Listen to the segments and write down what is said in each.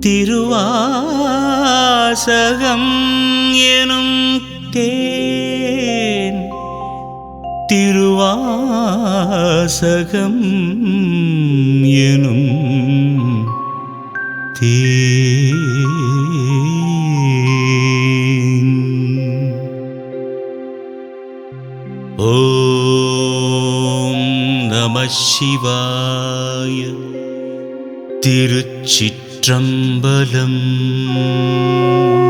திருவாசகம் எனும் தேன். திருவாசகம் எனும் தேன். ஓம் நம சிவாய. திருச்சிற்றம்பலம் நம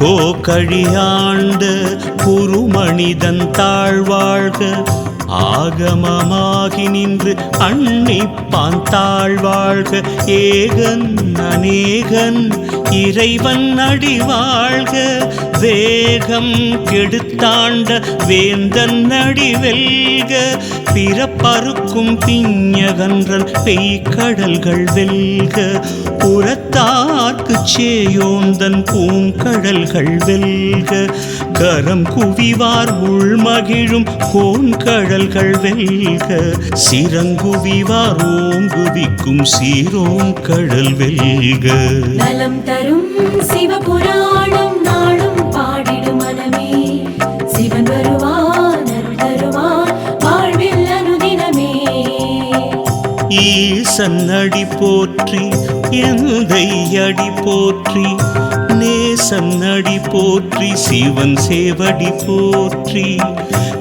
கோகழியாண்ட குருமணிதன் தாழ்வாழ்க. ஆகமமாகி நின்று அன்னிப்பான் தாழ்வாழ்க. ஏகன் அநேகன் இறைவன் அடிவாழ்க. வேகம் கெடுத்தாண்ட வேந்தன் அடிவெல்க. பிறப்பரு பிறப்பறுக்கும் பிஞகன்றன் பெய்கடல்கள் வெல்க புறத்தார்க்கு சேயோந்தன் பூங்கடல்கள் வெல்க. கரம் குவிவார் உள்மகிழும் கோண்கடல்கள் வெல்க. சிறங்குவிவார் ஓங்குவிக்கும் சீரோம் கடல் வெல்க. நலம் தரும் சிவபுராணம் நாடும் சன்னடி போற்றி எந்தை அடி போற்றி. நேசன் அடி போற்றி சிவன் சேவடி போற்றி.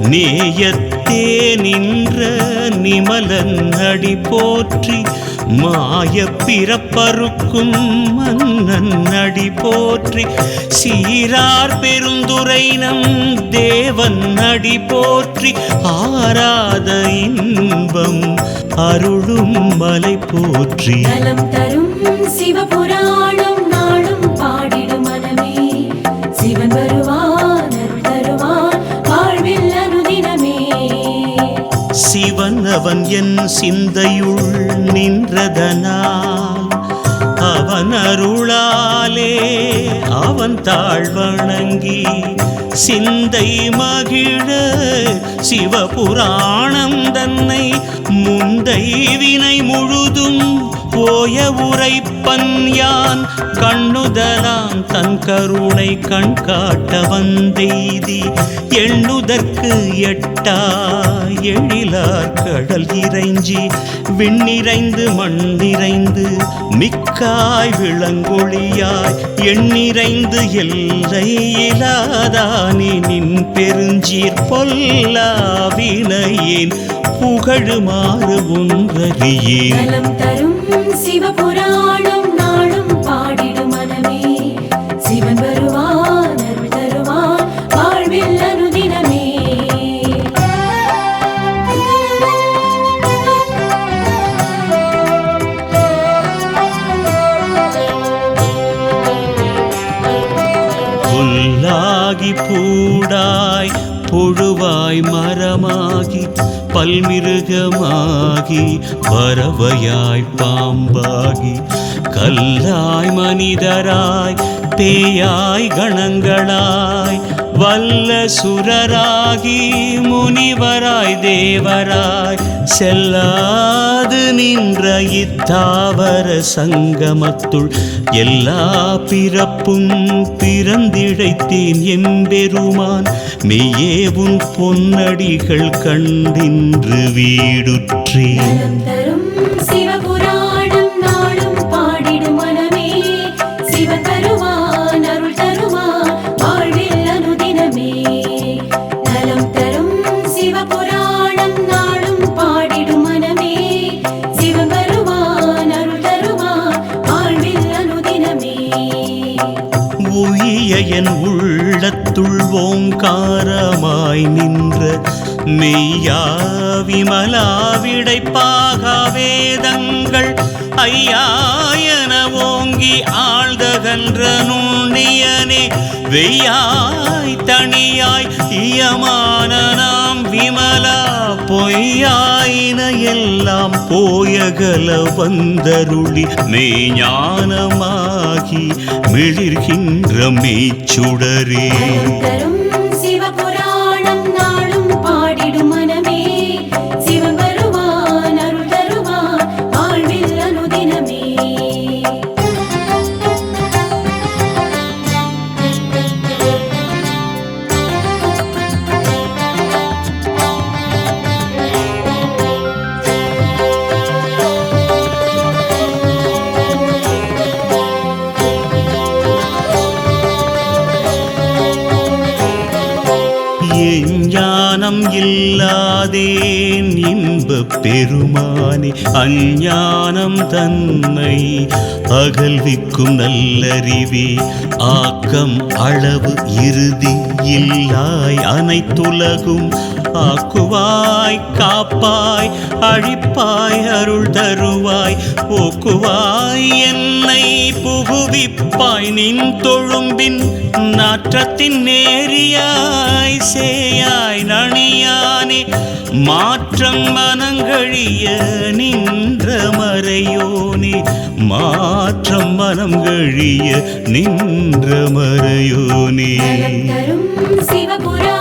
நேயத்தே நின்ற நிமலன் அடி போற்றி. மாய பிறப்பருக்கும் மன்னன் அடி போற்றி. சீரார் பெருந்துரை நம் தேவன் அடி போற்றி. ஆராத இன்பம் அருளும் மலை போற்றி. நலம் தரும் சிவபுராணம் நாளும் பாடிடு மனமே. சிவன் வருவான் அருள் தருவான் வாழ்வில் அனுதினமே. சிவன் அவன் என் சிந்தையுள் நின்றதனால் அவன் அருளாலே அவன் தாழ்வணங்கி சிந்தை மகிழ சிவபுராணம் தன்னை முந்தை வினை முழுதும் போய உரைப்ப யான். கண்ணுதலாம் தன் கருணை கண் காட்ட வந்தெய்தி எண்ணுதற்கு எட்டா எழிலார் கடல் இறைஞ்சி. விண்ணிறைந்து மண்ணிறைந்து மிக்காய் விளங்கொழியாய் எண்ணிறைந்து எல்லை இலாதானே நின் பெருஞ்சீர் பொல்லா வினையின் புகழுமாறு ஒன்றறியே நலம் தரும் சிவபுர பல்மிருகமாகி பறவையாய் பாம்பாகி கல்லாய் மனிதராய் பேயாய் கணங்களாய் வல்ல சுரராகி முனிவராய் தேவராய் செல்லாது நின்ற இத்தாவர சங்கமத்துள் எல்லா பிறப்பும் பிறந்திழைத்தேன் எம்பெருமான். மெய்யே உன் பொன்னடிகள் கண்டின்று வீடுற்றேன். ஓங்காரமாய் நின்ற மெய்யா விமலா விடைப்பாக வேதங்கள் ஐயாயன ஓங்கி ஆழ்தகன்ற நுண்ணியனே வெய்யாய் தனியாய் இயமான நாம் விமலா பொய்யாயின எல்லாம் போயகல வந்தருளி மெய்ஞானமாகி மிளிர்கின்ற மெய்ச்சுடரே. அஞ்ஞானம் தன்னை அகல்விக்கும் நல்லறிவே ஆக்கம் அளவு இறுதி இல்லாய் அனைத்துலகும் ஆக்குவாய் காப்பாய் அழிப்பாய் அருள் தருவாய் போக்குவாய் என்னை புகுவிப்பாய் நின் தொழும்பின் நாற்றத்தின் நேரியாய் சேயாய் நணியானே மாற்றம் மனங்கழிய நின்ற மறையோனே மாற்றம் மனம் கழிய நின்ற மறையோனே சிவபுரா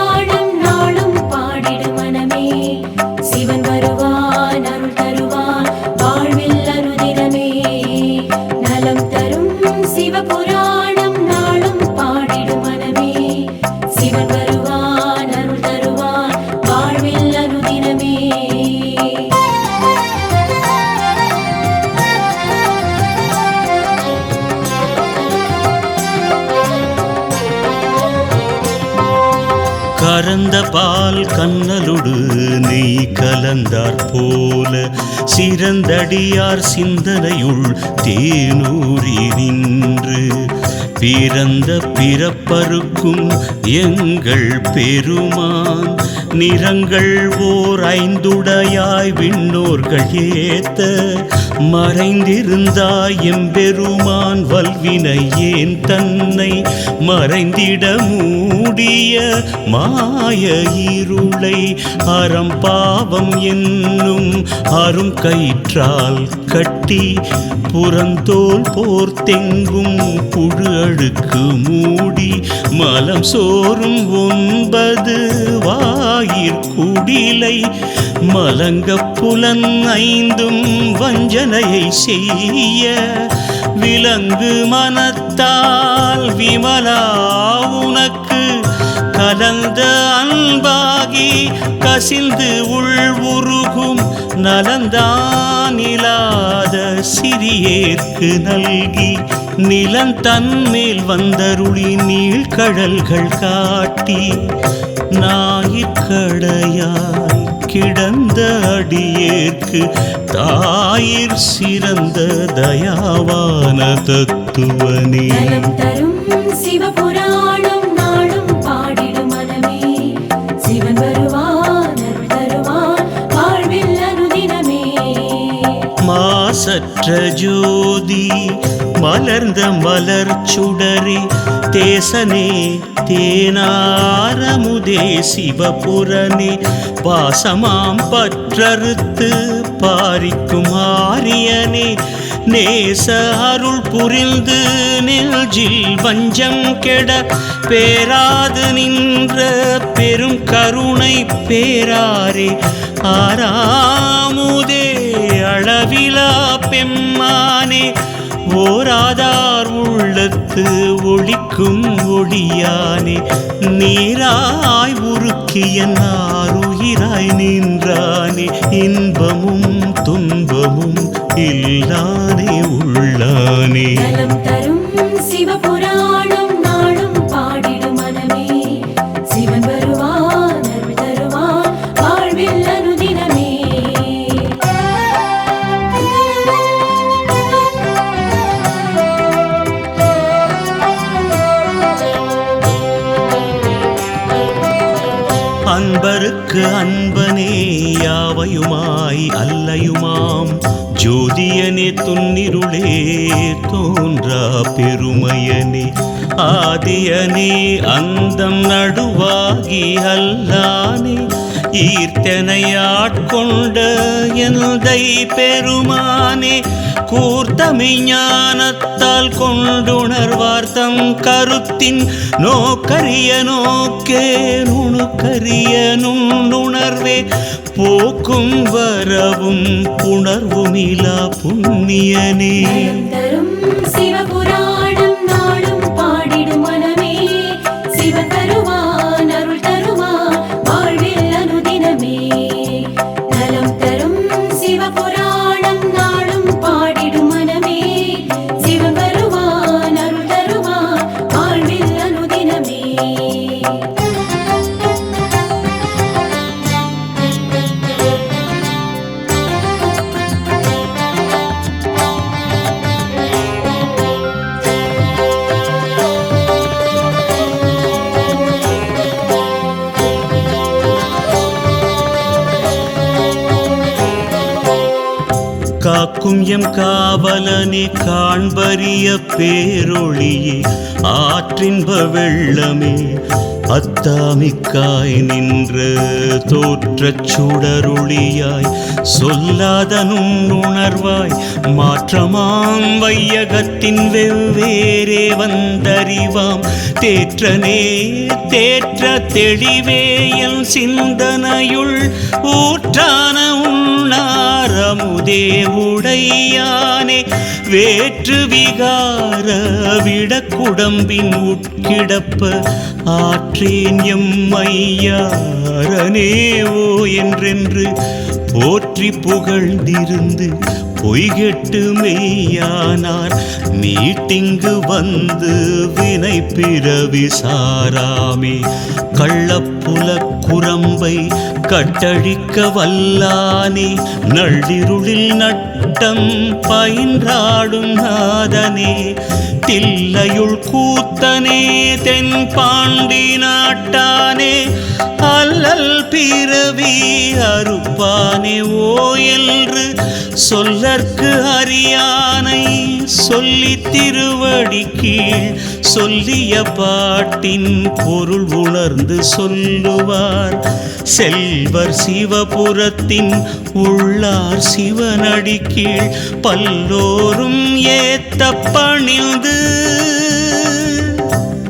கறந்த பால் கண்ணலுடு நெய் கலந்தார் போல. சிறந்தடியார் சிந்தனையுள் தேனூரி நின்று. பிறந்த பிறப்பருக்கும் எங்கள் பெருமான். நிறங்கள் ஓர் ஐந்துடையாய் விண்ணோர்கள் ஏத்த. மறைந்திருந்தாய் எம்பெருமான் வல்வினை ஏன் தன்னை மறைந்திட மூடிய மாய இருளை? அறம் பாவம் என்னும் அரும் கயிற்றால் கட்டி புறந்தோல் போர்த்தெங்கும் புழு அழுக்கு மூடி மலம் சோறும் ஒன்பது வாயிற்குடிலை மலங்க புலன் ஐந்தும் வஞ்சனையை செய்ய விலங்கு மனத்தால் விமலா உனக்கு கலந்த அன்பாகி கசிந்து உள் உருகும் நலந்தானிலாத சிறியேற்கு நல்கி நிலம் தன்மேல் வந்தருளி நீழ்கடல்கள் காட்டி ஞாயிற்கடையாய் கிடந்த அடியேற்கு தாயிற் சிறந்த தயாவான தத்துவனே. தரும் சிவபுராணம் நாளும் பாடிடும் மனமே சிவன் வருவான் அருள் தருவான் வாழ்வில் அனுதினமே. மாசற்ற ஜோதி மலர்ந்த மலர் சுடரி தேசனே தேனாரமுதே சிவபுரனே பாசமாம் பற்றறுத்து பாரிக்கும் ஆரியனே நேச அருள் புரிந்து நெல்ஜில் வஞ்சம் கெட பேராது நின்ற பெரும் கருணை பேராரே ஆராமுதே அளவிலா பெம்மானே ஓராதார் உள்ளத்து ஒளிக்கும் ஒளியானே நீராய் உருக்கிய நாருயிராய் நின்றானே இன்பமும் துன்பமும் இல்லானே உள்ளானே. தரும் சிவபுர தோன்றா பெருமையனே ஆதியனே அந்தம் நடுவாகி அல்லானே ஈர்த்தனையாட்கொண்ட எந்தை பெருமானே கூர்த்தமை ஞானத்தால் கொண்டுணர்வார் கருத்தின் நோக்கரிய நோக்கே நுணுக்கரிய நுண்ணுணர்வே போக்கும் வரவும் புணர்வுமிலா புண்ணியனே. காக்கும் எம் காவலனே காண்பறிய பேரொழியே ஆற்றின்ப வெள்ளமே அத்தாமிக்காய் நின்று தோற்றச் சுடருளியாய் சொல்லாதனும் உணர்வாய் மாற்றமாம் வையகத்தின் வெவ்வேறே வந்தறிவாம். தேற்றனே தேற்ற தெளிவே என் சிந்தனையுள் ஊற்றான உண்ணாரமுதே உடையானே. வேற்று விகார விடக்குடம்பின் உட்கிடப்ப ஆற்ற போற்றேன் எம் ஐயாரனேவோ என்றென்று போற்றி புகழ்ந்திருந்து பொய்கெட்டு மெய்யானார். மீட்டிங்கு வந்து வினை பிறவி சாராமே. கள்ளப்புல குரம்பை கட்டழிக்க வல்லானே. நள்ளிருளில் நட்டம் பயின்றாடும் நாதனே. தில்லையுள் கூத்தனே தென் பாண்டி நாட்டானே அல்லல் பிறவி அறுப்பானே ஓ என்று சொல்லற்கு அறியானை சொல்லி திருவடி கீழ் சொல்லிய பாட்டின் பொருள் உணர்ந்து சொல்லுவார். செல்வர் சிவபுரத்தின் உள்ளார் சிவனடி கீழ் பல்லோரும் ஏத்த பணிந்து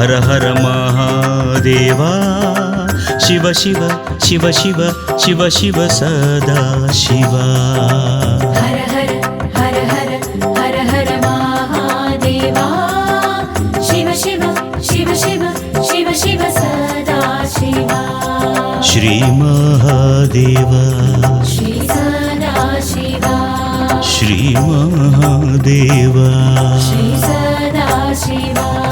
हर हर महादेवा। शिव शिव शिव शिव शिव शिव सदा शिवा। हर हर महादेवा। शिव शिव शिव शिव शिव शिव सदा श्री महादेवा। श्री सदा शिवा। श्री महादेवा। श्री सदा शिवा।